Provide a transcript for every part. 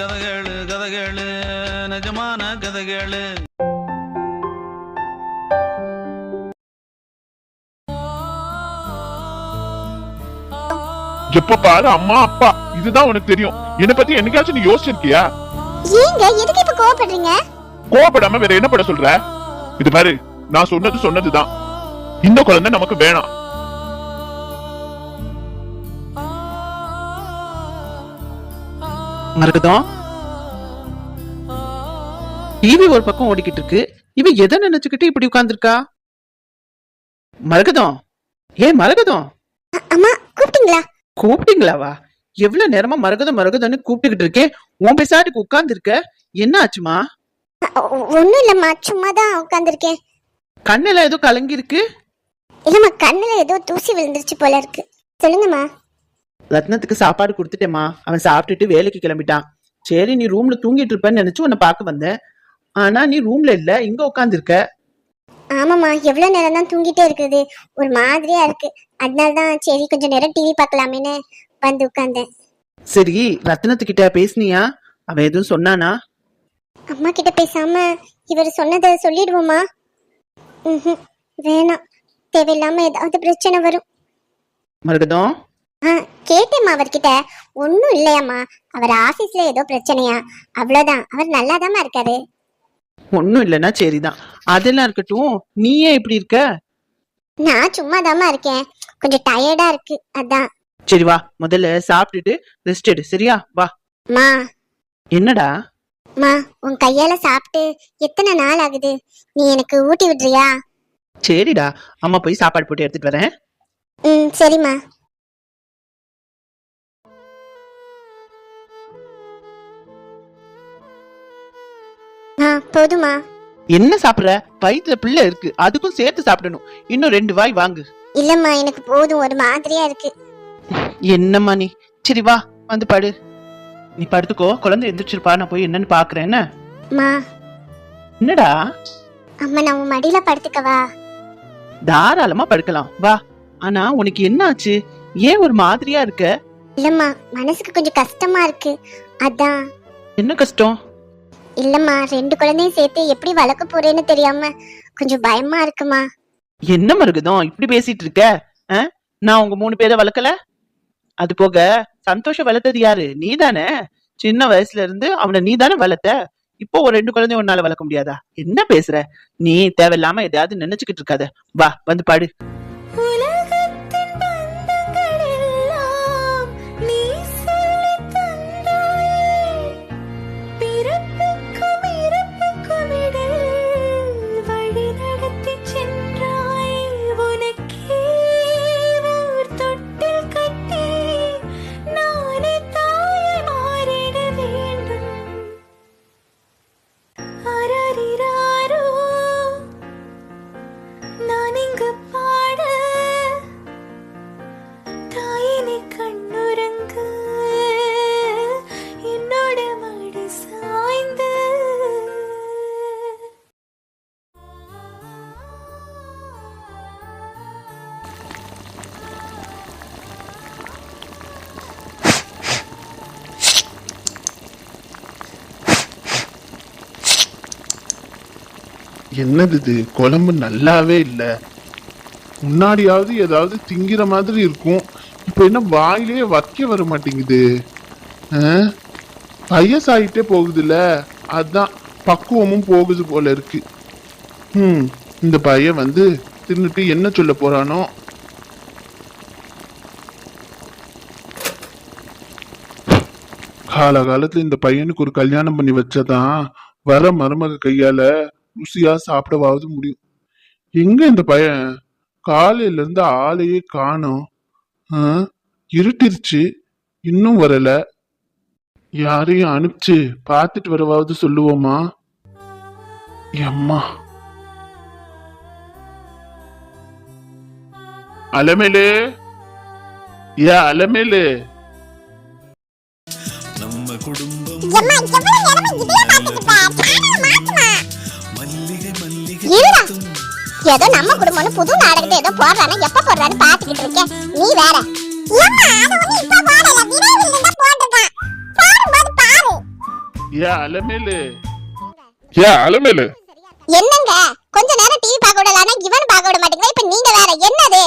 கதைகளு கதைகளு நிஜமான கதைகளு. எப்ப பாரு அம்மா அப்பா இதுதான் உனக்கு தெரியும். என்ன பத்தி என்னைக்காச்சும் நீ யோசிச்சிருக்கியா? ஏங்க எதுக்கு இப்ப கோவப்படுறீங்க? கோவப்படாம வேற என்ன பண்ண சொல்ற? இது பாரு நான் சொன்னது சொன்னதுதான். இந்த குழந்தை நமக்கு வேணாம். மருகதம் டிவி ஒரு பக்கம் ஓடிக்கிட்டு இருக்கு. இவ எதை நினைச்சுக்கிட்டு இப்படி உட்கார்ந்திருக்கா? மரகதம். ஏ மரகதம். அம்மா கூப்பிட்டீங்களா? கூப்பிட்டீங்களாவா? எவ்வளவு நேரமா மரகதம் மரகதம்னு கூப்பிட்டுக்கிட்டு இருக்கேன் உன் பேசாட்டுக்கு உட்கார்ந்து இருக்க என்ன ஆச்சுமா? ஒண்ணும் இல்லம்மா சும்மா தான் உட்காந்துருக்கேன் கண்ணெல்லாம் ஏதோ கலங்கி இருக்கு இல்லம்மா கண்ணுல ஏதோ தூசி விழுந்துருச்சு போல இருக்கு. சொல்லுங்கம்மா. ரத்னத்துக்கு சாப்பாடு கொடுத்துட்டேம்மா. அவன் சாப்பிட்டுட்டு வேலைக்கு கிளம்பிட்டான். சரி நீ ரூம்ல தூங்கிட்டு இருப்பேன்னு நினைச்சு உன்னை பார்க்க வந்தேன். ஆனா நீ ரூம்ல இல்ல இங்க உட்காந்துருக்க ஆமாம்மா எவ்வளவு நேரம் தான் தூங்கிட்டே இருக்குது. ஒரு மாதிரியா இருக்கு. அதனால தான் சரி கொஞ்சம் நேரம் டிவி பார்க்கலாமேன்னு வந்து உட்கார்ந்தேன். சரி ரத்னத்துக்கிட்ட பேசுனியா? அவன் எதுவும் சொன்னானா? அம்மா கிட்ட பேசாம இவர் சொன்னதை சொல்லிடுவோமா ம்ஹும், வேணாம். தேவையில்லாம ஏதாவது பிரச்சனை வரும். மரகதம்? ஆ கேட்டேம்மா அவர்கிட்ட. ஒன்றும் இல்லையாம்மா. அவர் ஆபீஸ்ல ஏதோ பிரச்சனையா? அவ்வளோதான் அவர் நல்லாதாம்மா இருக்காரு. ஒன்னும் இல்லைன்னா சரிதான். அதெல்லாம் இருக்கட்டும் நீ ஏன் இப்படி இருக்க? நான் சும்மா இருக்கேன். கொஞ்சம் டயர்டா இருக்கு. அதான். சரி வா முதல்ல சாப்பிட்டுட்டு ரெஸ்ட் எடு. சரியா? வா. மா. என்னடா? மா உன் கையால சாப்பிட்டு எத்தனை நாள் ஆகுது? நீ எனக்கு ஊட்டி விடுறியா? சரிடா. அம்மா போய் சாப்பாடு போட்டு எடுத்துட்டு வரேன். ம் சரிம்மா. போதுமா. என்ன சாப்பிடுற? வயிற்றுல பிள்ளை இருக்கு. அதுக்கும் சேர்த்து சாப்பிடணும். இன்னும் ரெண்டு வாய் வாங்கு. இல்லம்மா எனக்கு போதும். ஒரு மாதிரியா இருக்கு. என்னம்மா நீ? சரி வா. வந்து படு. நீ படுத்துக்கோ. குழந்தை எந்திரிச்சிருப்பா. நான் போய் என்னன்னு பாக்குறேன். என்ன? மா. என்னடா? அம்மா நான் உன் மடியில படுத்துக்கவா தாராளமா படுக்கலாம். வா. ஆனா உனக்கு என்ன ஆச்சு? ஏன் ஒரு மாதிரியா இருக்க? இல்லம்மா மனசுக்கு கொஞ்சம் கஷ்டமா இருக்கு. அதான். என்ன கஷ்டம்? இல்லம்மா ரெண்டு குழந்தையும் சேர்த்து எப்படி வளர்க்க போறேன்னு தெரியாம கொஞ்சம் பயமா இருக்குமா? என்ன மருகதம் இப்படி பேசிட்டு இருக்க? ஆ? நான் உங்க மூணு பேரை வளர்க்கல? அது போக சந்தோஷம் வளர்த்தது யாரு? நீதானே? சின்ன வயசுல இருந்து அவனை நீதானே வளர்த்த? இப்போ ஒரு ரெண்டு குழந்தைய உன்னால வளர்க்க முடியாதா? என்ன பேசுற? நீ தேவையில்லாம எதையாவது நினைச்சுக்கிட்டு இருக்காத. வா வந்து பாடு. என்னது இது? குழம்பு நல்லாவே இல்ல. முன்னாடியாவது ஏதாவது திங்கிற மாதிரி இருக்கும். இப்போ என்ன வாயிலே வைக்க வர மாட்டேங்குது. வயசாகிட்டே போகுதுல்ல? அதான் பக்குவமும் போகுது போல இருக்கு. ம் இந்த பையன் வந்து தின்னுட்டு என்ன சொல்ல போறானோ? காலகாலத்துல இந்த பையனுக்கு ஒரு கல்யாணம் பண்ணி வச்சாதான் வர மருமக கையால ருசியா சாப்பிடவாவது முடியும். எங்க இந்த பையன்? காலையில இருந்து ஆளையே காணோம்? இருட்டிருச்சு. இன்னும் வரல. யாரையும் அனுப்பிச்சு பார்த்துட்டு வரவாவது சொல்லுவோமா? எம்மா. அலமேலு? ஏ அலமேலு? நம்ம குடும்பம் ஏதோ நம்ம குடும்பம்னு புது நாடகத்தை ஏதோ போடுறானே எப்ப போடுறான்னு பாத்துக்கிட்டு இருக்கேன். நீ வேற. ஏம்மா அது ஒண்ணு இப்ப போடல. விரைவில் தான் போட்டுருக்கான். பாரும்போது பாரு. ஏ அலமேலு. ஏ அலமேலு. என்னங்க? கொஞ்ச நேரம் டிவி பார்க்க விடலாம்னா இவன் பார்க்க விட மாட்டேங்கிறா இப்ப நீங்க வேற என்னது?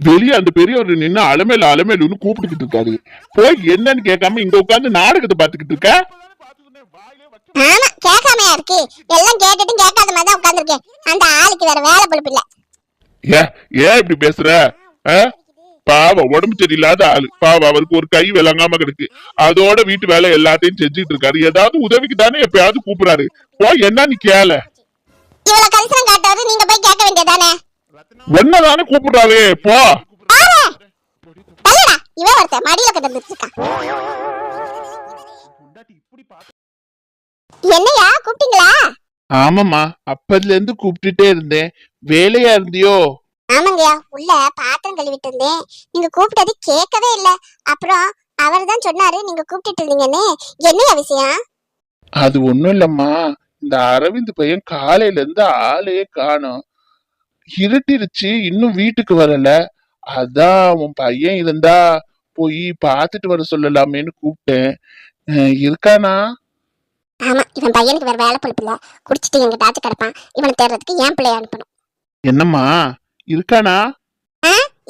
வெளியே அந்த பெரியவர் நின்னு அலமேலு அலமேலுன்னு கூப்பிட்டுக்கிட்டு இருக்காரு. போய் என்னன்னு கேட்காம இங்க உட்கார்ந்து நாடகத்தை பாத்துக்கிட்டு இருக்க? ஆமா கேட்காமையா இருக்கு. எல்லாம் கேட்டுட்டும் கேட்காத மாதிரி தான் உட்காந்துருக்கேன் அந்த ஆளுக்கு வேற வேலை பொழுப்பு இல்ல. ஏ ஏன் இப்படி பேசுற? பாவம் உடம்பு சரியில்லாத ஆளு. பாவம் அவருக்கு ஒரு கை விளங்காம கிடக்கு. அதோட வீட்டு வேலை எல்லாத்தையும் செஞ்சுட்டு இருக்காரு. ஏதாவது உதவிக்கு தானே எப்பயாவது கூப்பிடுறாரு. போ என்ன நீ கேள? இவ்வளவு கரிசனம் காட்டாரு நீங்க போய் கேட்க வேண்டியதானே ஒன்னதானே கூப்பிடுறாரு? போ. இவன் ஒருத்தன் மடியில கிடந்துட்டு இருக்கான். என்னையா கூப்பிட்டீங்களா? ஆமாம்மா அப்பதுல இருந்து கூப்பிட்டுட்டே இருந்தேன். வேலையா இருந்தியோ? ஆமாங்கய்யா உள்ள பாத்திரம் கழுவிட்டு இருந்தேன். நீங்க கூப்பிட்டது கேட்கவே இல்ல. அப்புறம் அவர் தான் சொன்னாரு நீங்க கூப்பிட்டுட்டு இருந்தீங்கன்னு. என்னையா விஷயம்? அது ஒண்ணும் இல்லம்மா. இந்த அரவிந்த் பையன் காலையில இருந்து ஆளையே காணோம். இருட்டிருச்சு இன்னும் வீட்டுக்கு வரல. அதான் உன் பையன் இருந்தா போய் பார்த்துட்டு வர சொல்லலாமேன்னு கூப்பிட்டேன். அஹ் இருக்கானா? ஆமா இவன் பையனுக்கு வேற வேலை பொழுப்பு இல்ல குடிச்சிட்டு எங்க டாச்சு கிடப்பான். இவனை தேடுறதுக்கு ஏன் பிள்ளைய அனுப்பணும். என்னம்மா? இருக்கானா?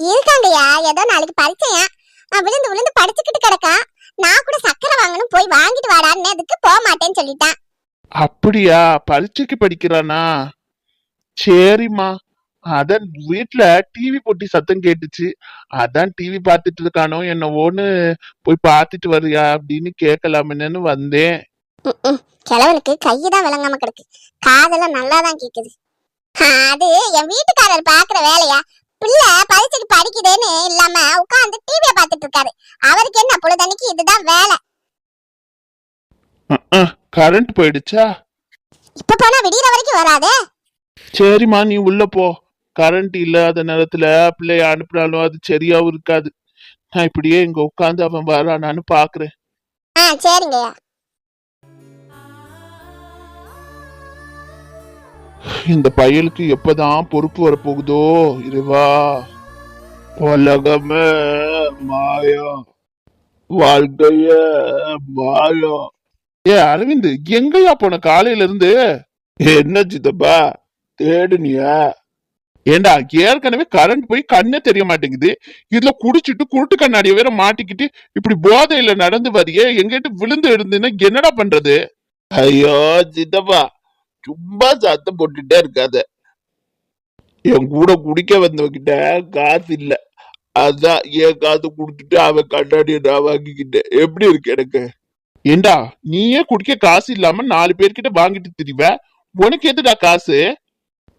இருக்காங்கய்யா. ஏதோ நாளைக்கு பரிச்சையா அவன் விழுந்து விழுந்து படிச்சுக்கிட்டு கிடக்கா நான் கூட சக்கரை வாங்கணும் போய் வாங்கிட்டு வாடான்னு அதுக்கு போக மாட்டேன்னு சொல்லிட்டான். அப்படியா? பரீட்சைக்கு படிக்கிறானா? சரிம்மா. அதான் வீட்ல டிவி போட்டி சத்தம் கேட்டுச்சு. அதான் டிவி பார்த்துட்டு இருக்கானோ என்னவோன்னு போய் பார்த்துட்டு வரியா அப்படின்னு கேட்கலாமேன்னு வந்தேன். கிழவனுக்கு கைதான் விளங்காம கிடக்கு. காதெல்லாம் நல்லா தான் கேக்குது. அது என் வீட்டுக்காரர் பாக்குற வேலையா? பிள்ளை பரீட்சைக்கு படிக்குதுன்னு இல்லாம உட்கார்ந்து டிவிய பாத்துட்டு இருக்காரு அவருக்கு என்ன பொழுதன்னைக்கு இதுதான் வேலை? கரண்ட் போயிடுச்சா? இப்ப போனா விடியற வரைக்கும் வராதே? சரிம்மா நீ உள்ள போ. கரண்ட் இல்லாத நேரத்துல பிள்ளைய அனுப்புனாலும் அது சரியாவும் இருக்காது. நான் இப்படியே இங்க உட்காந்து அவன் வரானான்னு பாக்குறேன். ஆ சரிங்கய்யா. இந்த பயலுக்கு எப்பதான் பொறுப்பு வரப்போகுதோ இறைவா? உலகமே மாயம். வாழ்க்கைய மாயம். ஏ அரவிந்த் எங்கயா போன காலையில இருந்து என்ன சித்தப்பா தேடுனியா? ஏண்டா ஏற்கனவே கரண்ட் போய் கண்ணே தெரிய மாட்டேங்குது. இதுல குடிச்சிட்டு குருட்டு கண்ணாடிய வேற மாட்டிக்கிட்டு இப்படி போதையில நடந்து வரிய எங்கிட்ட விழுந்து எழுந்துன்னா என்னடா பண்றது? ஐயோ சித்தப்பா சும்மா சத்தம் போட்டுட்டே இருக்காத. என் கூட குடிக்க வந்தவகிட்ட காசு இல்ல. அதான் என் காசு கொடுத்துட்டு அவன் கண்ணாடியை நான் வாங்கிக்கிட்டேன் எப்படி இருக்கு எனக்கு? ஏண்டா நீயே குடிக்க காசு இல்லாம நாலு பேர்கிட்ட வாங்கிட்டு திரிவ? உனக்கு எதுடா காசு?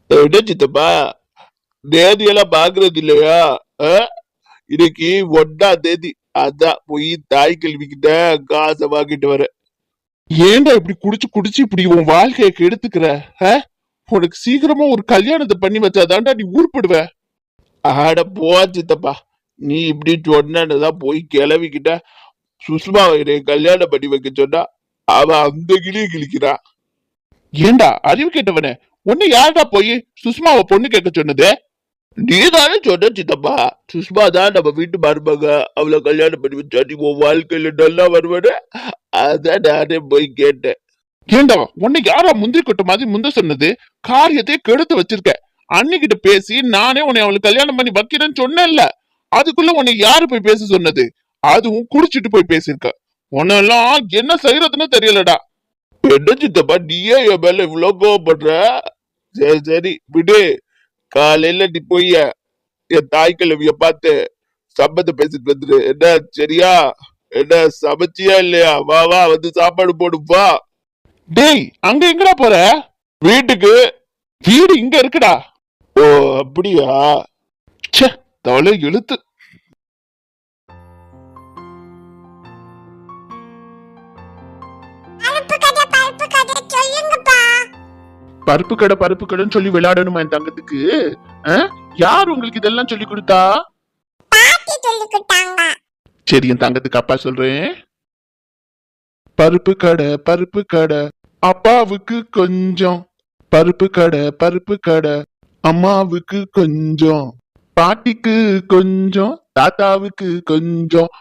விட சித்தப்பா. தேதியெல்லாம் பாக்குறது இல்லையா? ஆ? இன்னைக்கு ஒன்னா தேதி. அதான் போய் தாய் கல்விக்கிட்ட காசை வாங்கிட்டு வரேன். ஏன்டா இப்படி குடிச்சு குடிச்சு இப்படி உன் வாழ்க்கைய கெடுத்துக்கிற ஆ? உனக்கு சீக்கிரமா ஒரு கல்யாணத்தை பண்ணி வச்சாதான்டா நீ உருப்படுவ ஆட போ சித்தப்பா. நீ இப்படி சொன்னதான் போய் கிளவிக்கிட்ட சுஷ்மா என்னை கல்யாணம் பண்ணி வைக்க சொன்னா அவ அந்த கிளிய கிழிக்கிறா. ஏண்டா அறிவு கேட்டவனே உன்னை யாருடா போய் சுஷ்மாவை பொண்ணு கேட்க சொன்னது? நீதானே சொன்ன சித்தப்பா. சுஷ்மா தான் நம்ம வீட்டு மருமக. அவளை கல்யாணம் பண்ணி வச்சா நீ உன் வாழ்க்கையில நல்லா வருவனே? அதான் நானே போய் கேட்டேன். ஏண்டா உன்னை யாரா முந்திரி கொட்ட மாதிரி முந்த சொன்னது? காரியத்தை கெடுத்து வச்சிருக்க. அன்னிக்கிட்ட பேசி நானே உன்னை அவளுக்கு கல்யாணம் பண்ணி வைக்கிறேன்னு சொன்னேன்ல. அதுக்குள்ள உன்னை யாரு போய் பேச சொன்னது? அதுவும் குடிச்சிட்டு போய் பேசியிருக்க. உன்னெல்லாம் என்ன செய்யறதுன்னு தெரியலடா. என்ன சித்தப்பா நீயே என் மேல இவ்வளவு கோவப்படுற? சரி சரி விடு. காலையில நீ போய் என் தாய் கிழவிய பார்த்து சம்பந்தம் பேசிட்டு வந்துரு. என்ன சரியா? என்ன சமைச்சியா இல்லையா? வா வா வந்து சாப்பாடு போடு வா. டேய் அங்க எங்கடா போற? வீட்டுக்கு. வீடு இங்க இருக்குடா. ஓ அப்படியா? சே தவளை இழுத்து பருப்பு கதை பருப்பு கதை சொல்லுங்க பருப்பு கடை பருப்பு கடைன்னு சொல்லி விளையாடணுமா என் தங்கத்துக்கு? யார் உங்களுக்கு இதெல்லாம் சொல்லி கொடுத்தா? சரி என் தங்கத்துக்கு அப்பா சொல்றேன். பருப்பு கடை பருப்பு கடை அப்பாவுக்கு கொஞ்சம். பருப்பு கடை பருப்பு கடை அம்மாவுக்கு கொஞ்சம். பாட்டிக்கு கொஞ்சம் தாத்தாவுக்கு கொஞ்சம்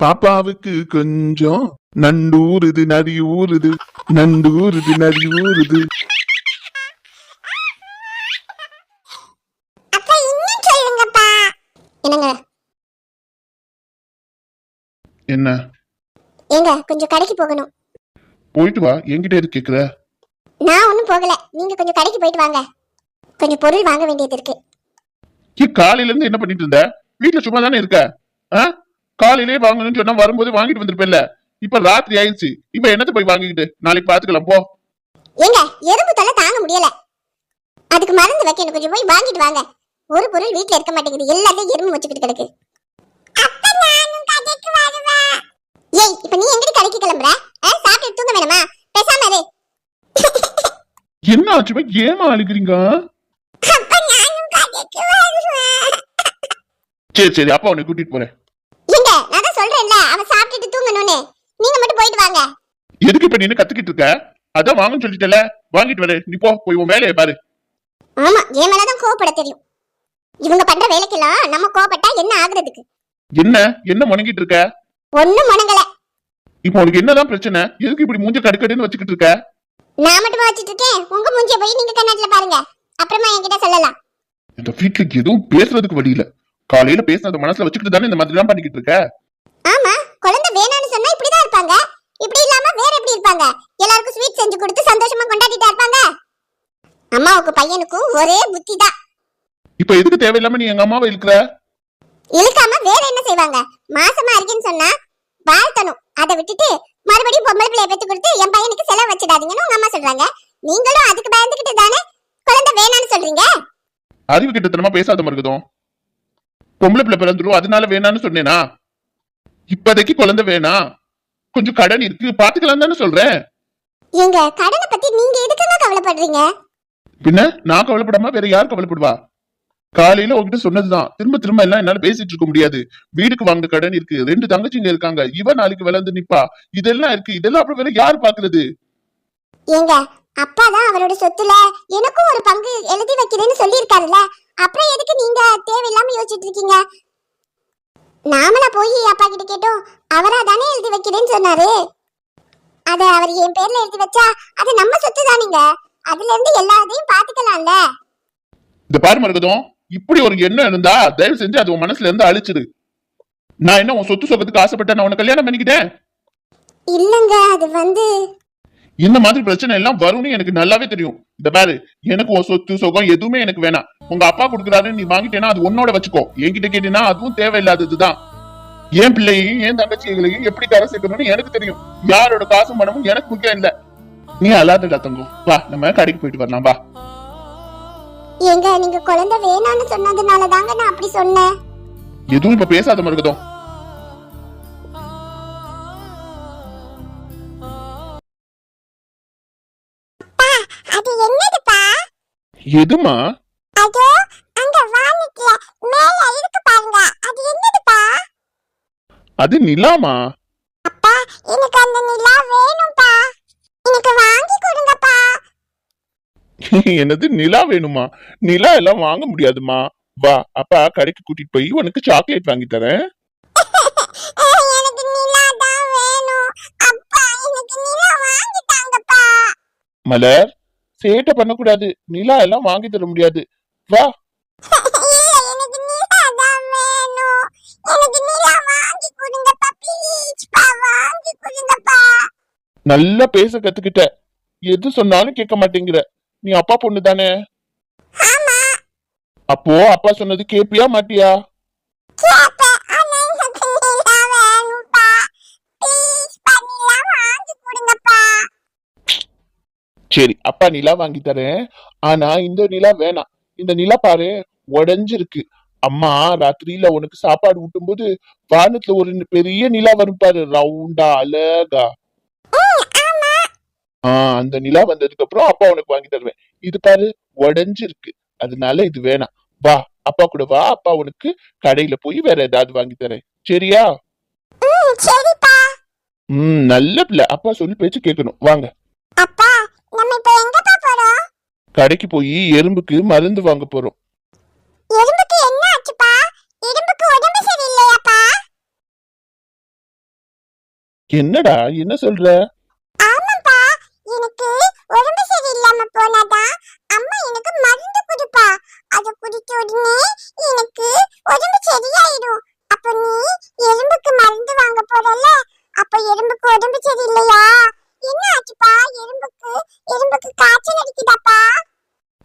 பாப்பாவுக்கு கொஞ்சம். நண்டூருது நரி ஊறுது நண்டூருது நரி ஊறுது அப்பா இன்னும் சொல்லுங்கப்பா என்னங்க? என்ன? ஏங்க கொஞ்சம் கடைக்கு போகணும். போயிட்டு வா. என்கிட்ட எது கேக்குற? நான் ஒன்றும் போகல. நீங்க கொஞ்சம் கடைக்கு போயிட்டு வாங்க. கொஞ்சம் பொருள் வாங்க வேண்டியது இருக்கு. ஏ காலையில இருந்து என்ன பண்ணிட்டு இருந்த? வீட்டுல சும்மா தானே இருக்க? ஆ? காலையிலே வாங்கணும்னு சொன்னா வரும்போது வாங்கிட்டு வந்திருப்பேன்ல. இப்ப ராத்திரி ஆயிடுச்சு. இப்ப என்னத்த போய் வாங்கிக்கிட்டு? நாளைக்கு பாத்துக்கலாம் போ. ஏங்க எறும்பு தொல்லை தாங்க முடியல. அதுக்கு மருந்து வைக்கணும் கொஞ்சம் போய் வாங்கிட்டு வாங்க. ஒரு பொருள் வீட்ல இருக்க மாட்டேங்குது. எல்லாத்தையும் எறும்பு வச்சுக்கிட்டு கிடக்கு. ஏய் இப்ப நீ எங்கடி கடைக்கு கிளம்புற? சாப்பிட்டு தூங்க வேணுமா? பேசாம இரு. என்ன ஆச்சுமா ஏமா அழுகிறீங்க? சரி சரி அப்பா உன்னை கூட்டிட்டு போறேன். ஏங்க நான் தான் சொல்றேன்ல அவ சாப்பிட்டுட்டு தூங்கணும்னு. நீங்க மட்டும் போயிட்டு வாங்க. எதுக்கு இப்ப நின்னு கத்துக்கிட்டு இருக்க? அதான் வாங்கன்னு சொல்லிட்டல வாங்கிட்டு வரேன் நீ போ போய் உன் வேலையை பாரு. ஆமா என் மேலதான் கோவப்பட தெரியும். இவங்க பண்ற வேலைக்கெல்லாம் நம்ம கோவப்பட்டா என்ன ஆகுறதுக்கு? என்ன? என்ன முணங்கிட்டு இருக்க? ஒண்ணும் முணங்கல இப்போ உனக்கு என்னதான் பிரச்சனை? எதுக்கு இப்படி மூஞ்ச கடுக்கடுன்னு வச்சுக்கிட்டு இருக்க? நான் மட்டும் வச்சிட்டு இருக்கேன். உங்க மூஞ்சிய போய் நீங்க கண்ணாடில பாருங்க. அப்புறமா என்கிட்ட சொல்லலாம். இந்த வீட்டுல எதுவும் பேசுறதுக்கு வழி இல்ல. காலையில பேசுனத மனசுல வச்சுக்கிட்டு தானே இந்த மாதிரி எல்லாம் பண்ணிக்கிட்டு இருக்க? ஆமா குழந்தை வேணாம்னு சொன்னா இப்படிதான் இருப்பாங்க. இப்படி இல்லாம வேற எப்படி இருப்பாங்க? எல்லாருக்கும் ஸ்வீட் செஞ்சு கொடுத்து சந்தோஷமா கொண்டாடிட்டா இருப்பாங்க. அம்மாவுக்கு பையனுக்கும் ஒரே புத்தி தான் இப்ப எதுக்கு தேவையில்லாம நீ எங்க அம்மாவை இழுக்கிற? இழுக்காம வேற என்ன செய்வாங்க? மாசமா இருக்கேன்னு சொன்னா வாழ்த்தணும். அதை விட்டுட்டு மறுபடியும் பொம்பளை பிள்ளைய பெத்து கொடுத்து என் பையனுக்கு செலவு வச்சிடாதீங்கன்னு உங்க அம்மா சொல்றாங்க. நீங்களும் அதுக்கு பயந்துகிட்டு தானே குழந்தை வேணாம்னு சொல்றீங்க? அறிவு கிட்டத்தனமா பேசாத மருகதும் பொம்பளை பிள்ளை பிறந்துரும் அதனால வேணான்னு சொன்னேனா? இப்போதைக்கு குழந்தை வேணாம் கொஞ்சம் கடன் இருக்கு பாத்துக்கலாம் தானே சொல்றேன். எங்க கடனை பத்தி நீங்க எதுக்குங்க கவலைப்படுறீங்க? பின்ன நான் கவலைப்படாம வேற யார் கவலைப்படுவா? காலையில உங்ககிட்ட சொன்னதுதான். திரும்ப திரும்ப எல்லாம் என்னால பேசிட்டு இருக்க முடியாது. வீடுக்கு வாங்க கடன் இருக்கு. ரெண்டு தங்கச்சிங்க இருக்காங்க. இவ நாளைக்கு விளந்து நிப்பா. இதெல்லாம் இருக்கு. இதெல்லாம் அப்புறம் வேற யார் பாக்குறது? ஏங்க அப்பா தான் அவரோட சொத்துல எனக்கும் ஒரு பங்கு எழுதி வைக்கிறேன்னு சொல்லியிருக்காருல்ல. அப்புறம் எதுக்கு நீங்க தேவையில்லாம யோசிச்சுட்டு இருக்கீங்க? நாமளா போய் அப்பா கிட்ட கேட்டோம். அவரா தானே எழுதி வைக்கிறேன்னு சொன்னாரு. அத அவர் என் பேர்ல எழுதி வச்சா அது நம்ம சொத்து தானுங்க அதுல இருந்து எல்லாத்தையும் பாத்துக்கலாம்ல. இந்த பாரு மருகதும். இப்படி ஒரு எண்ணம் இருந்தா தயவு செஞ்சு அது உன் மனசுல இருந்து அழிச்சிடு. நான் என்ன உன் சொத்து சொகத்துக்கு ஆசைப்பட்டேன் நான் உன்னை கல்யாணம் பண்ணிக்கிட்டேன்? இல்லங்க அது வந்து இந்த மாதிரி பிரச்சனை எல்லாம் வரும்னு எனக்கு நல்லாவே தெரியும். இந்த பாரு எனக்கு உன் சொத்து சுகம் எதுவுமே எனக்கு வேணாம். உங்க அப்பா கொடுக்குறாருன்னு நீ வாங்கிட்டேன்னா அது உன்னோட வச்சுக்கோ. என்கிட்ட கேட்டீங்கன்னா அதுவும் தேவையில்லாததுதான் என் பிள்ளையையும் என் தங்கச்சிகளையும் எப்படி கரை சேர்க்கணும்னு எனக்கு தெரியும். யாரோட காசும் பணமும் எனக்கு முக்கியம் இல்ல. நீ அல்லாதடா தங்கம். வா நம்ம கடைக்கு போயிட்டு வரலாம் வா. ஏங்க நீங்க குழந்தை வேணாம்னு சொன்னதுனால தாங்க நான் அப்படி சொன்னேன். எதுவும் இப்ப பேசாத மருகதும் அது என்னதுப்பா? எதுமா? அதோ அங்க வானத்துல மேல இருக்கு பாருங்க. அது என்னதுப்பா? அது நிலாமா? அப்பா எனக்கு அந்த நிலா வேணும்ப்பா எனக்கு வாங்கி கொடுங்கப்பா என்னது நிலா வேணுமா? நிலா எல்லாம் வாங்க முடியாதுமா? வா அப்பா கடைக்கு கூட்டிட்டு போய் உனக்கு சாக்லேட் வாங்கி தரேன். மலர் சேட்டை பண்ணக்கூடாது. நிலா எல்லாம் வாங்கி தர முடியாது. வா. நல்லா பேச கத்துக்கிட்ட. எது சொன்னாலும் கேட்க மாட்டேங்கிற. நீ அப்பா பொண்ணு தானே? அப்போ அப்பா சொன்னது கேப்பியா மாட்டியா? சரி அப்பா நிலா வாங்கி தரேன். ஆனா இந்த நிலா வேணாம். இந்த நிலா பாரு உடைஞ்சிருக்கு. அம்மா ராத்திரியில உனக்கு சாப்பாடு ஊட்டும்போது வானத்துல ஒரு பெரிய நிலா வரும் பாரு ரவுண்டா அழகா. ஆஹ் அந்த நிலா வந்ததுக்கு அப்புறம் அப்பா உனக்கு வாங்கி தருவேன். இது பாரு உடைஞ்சிருக்கு. அதனால இது வேணாம். வா அப்பா கூட வா. அப்பா உனக்கு கடையில போய் வேற ஏதாவது வாங்கி தரேன். சரியா? ம் நல்ல பிள்ளை. அப்பா சொல்லி பேச்சு கேட்கணும். வாங்க. அப்பா நம்ம இப்ப எங்கப்பா போறோம்? கடைக்கு போய் எறும்புக்கு மருந்து வாங்க போறோம். எறும்புக்கு என்ன ஆச்சுப்பா? எறும்புக்கு உடம்பு சரியில்லையாப்பா? என்னடா என்ன சொல்ற? ஆமாப்பா எனக்கு உடம்பு சரியில்லாம போனாதான் அம்மா எனக்கு மருந்து கொடுப்பா. அத குடிச்ச உடனே எனக்கு உடம்பு சரியாயிடும். அப்ப நீ எறும்புக்கு மருந்து வாங்க போறல அப்ப எறும்புக்கு உடம்பு சரியில்லையா? என்ன ஆச்சுப்பா? எறும்புக்கு எறும்புக்கு காய்ச்சல் அடிக்குதாப்பா?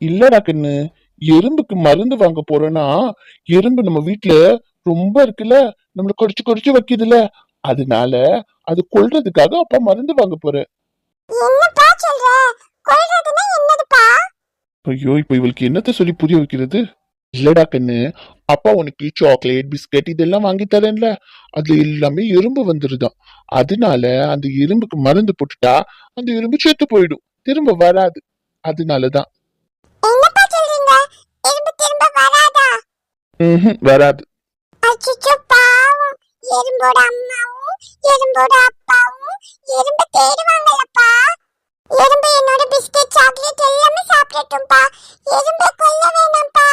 இல்லடா கண்ணு எறும்புக்கு மருந்து வாங்க போறேன்னா எறும்பு நம்ம வீட்டுல ரொம்ப இருக்குல்ல? நம்மள கொடிச்சு கொடிச்சு வைக்குதுல அதனால அது கொல்றதுக்காக அப்பா மருந்து வாங்க போறேன் என்னப்பா சொல்ற? கொல்றதுன்னா என்னதுப்பா? ஐயோ இப்ப இவளுக்கு என்னத்த சொல்லி புரிய வைக்கிறது? இல்லடா கண்ணு அப்பா உனக்கு சாக்லேட் பிஸ்கட் இதெல்லாம் வாங்கி தரேன்ல. அதுல எல்லாமே எறும்பு வந்துருதாம் அதனால அந்த எறும்புக்கு மருந்து போட்டுட்டா அந்த எறும்பு செத்து போயிடும். திரும்ப வராது. அதனாலதான். என்னப்பா சொல்றீங்க? எறும்பு திரும்ப வராதா? ம்ஹும், வராது. அச்சச்சோ பாவம். எறும்போட அம்மாவும் எறும்போட அப்பாவும் எறும்ப தேடுவாங்கல்லப்பா. எறும்பு என்னோட பிஸ்கட் சாக்லேட் எல்லாமே சாப்பிடட்டும்பா. எறும்பை கொல்ல வேணாம்ப்பா.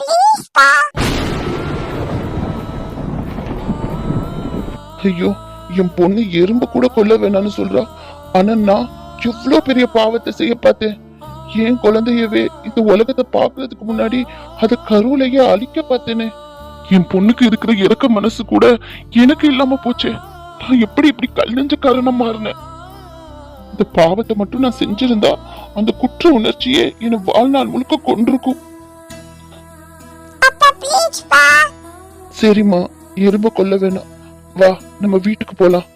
ப்ளீஸ்ப்பா. ஐயோ என் பொண்ணு எறும்பு கூட கொல்ல வேணாம்னு சொல்றா. ஆனா நான் எவ்வளவு பெரிய பாவத்தை செய்ய பார்த்தேன். என் குழந்தையவே இந்த உலகத்தை பாக்குறதுக்கு முன்னாடி அத கருவிலையே அழிக்க பார்த்தேனே. என் பொண்ணுக்கு இருக்கிற இறக்க மனசு கூட எனக்கு இல்லாம போச்சே. நான் எப்படி இப்படி கல்லஞ்ச காரணம் மாறினேன்? இந்த பாவத்தை மட்டும் நான் செஞ்சிருந்தா அந்த குற்ற உணர்ச்சியே என்னை வாழ்நாள் முழுக்க கொண்டிருக்கும். சரிம்மா எறும்ப கொல்ல வேணாம். வா நம்ம வீட்டுக்கு போலாம்.